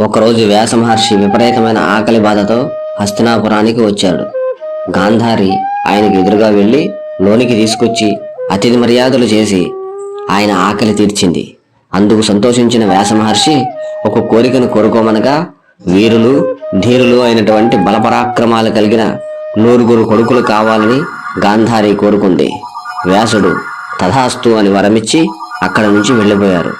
ఒకరోజు వ్యాస మహర్షి విపరీతమైన ఆకలి బాధతో హస్తినాపురానికి వచ్చాడు. గాంధారి ఆయనకు ఎదురుగా వెళ్ళి లోనికి తీసుకొచ్చి అతిథి మర్యాదలు చేసి ఆయన ఆకలి తీర్చింది. అందుకు సంతోషించిన వ్యాస మహర్షి ఒక కోరికను కోరుకోమనగా వీరులు ధీరులు అయినటువంటి బలపరాక్రమాలు కలిగిన నూరుగురు కొడుకులు కావాలని గాంధారి కోరుకుంది. వ్యాసుడు తథాస్తు అని వరమిచ్చి అక్కడ నుంచి వెళ్ళిపోయారు.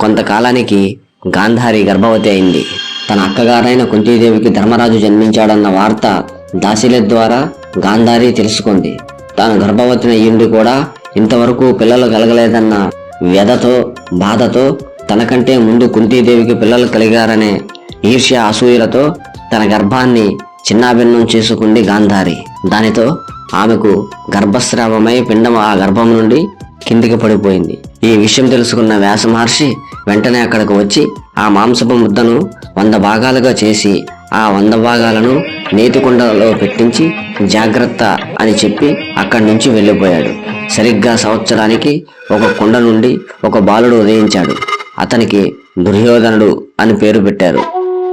కొంతకాలానికి గాంధారి గర్భవతి అయింది. తన అక్కగారైన కుంతీదేవికి ధర్మరాజు జన్మించాడన్న వార్త దాసిల ద్వారా గాంధారి తెలుసుకుంది. తాను గర్భవతిన అయ్యింది కూడా ఇంతవరకు పిల్లలు కలగలేదన్న వ్యధతో బాధతో తనకంటే ముందు కుంతీదేవికి పిల్లలు కలిగారనే ఈర్ష్య అసూయలతో తన గర్భాన్ని చిన్నాభిన్నం చేసుకుంది గాంధారి. దానితో ఆమెకు గర్భస్రావమై పిండం ఆ గర్భం నుండి కిందికి పడిపోయింది. ఈ విషయం తెలుసుకున్న వ్యాస మహర్షి వెంటనే అక్కడికి వచ్చి ఆ మాంసపు ముద్దను వంద భాగాలుగా చేసి ఆ వంద భాగాలను నేతికొండలో పెట్టించి జాగ్రత్త అని చెప్పి అక్కడి నుంచి వెళ్ళిపోయాడు. సరిగ్గా సంవత్సరానికి ఒక కుండ నుండి ఒక బాలుడు ఉదయించాడు. అతనికి దుర్యోధనుడు అని పేరు పెట్టారు.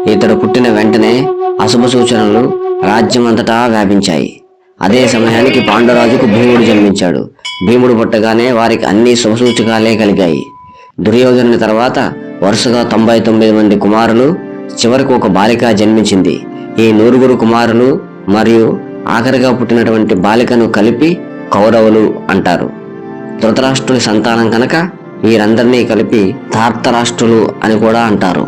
ఇతడు పుట్టిన వెంటనే అశుభ సూచనలు రాజ్యమంతటా వ్యాపించాయి. అదే సమయానికి పాండురాజుకు భీముడు జన్మించాడు. భీముడు పుట్టగానే వారికి అన్ని శుభసూచకాలే కలిగాయి. దుర్యోధనుని తర్వాత వరుసగా తొంభై తొమ్మిది మంది కుమారులు చివరకు ఒక బాలిక జన్మించింది. ఈ నూరుగురు కుమారులు మరియు ఆఖరిగా పుట్టినటువంటి బాలికను కలిపి కౌరవులు అంటారు. ధృతరాష్ట్రుని సంతానం కనుక వీరందరినీ కలిపి ధార్తరాష్ట్రులు అని కూడా అంటారు.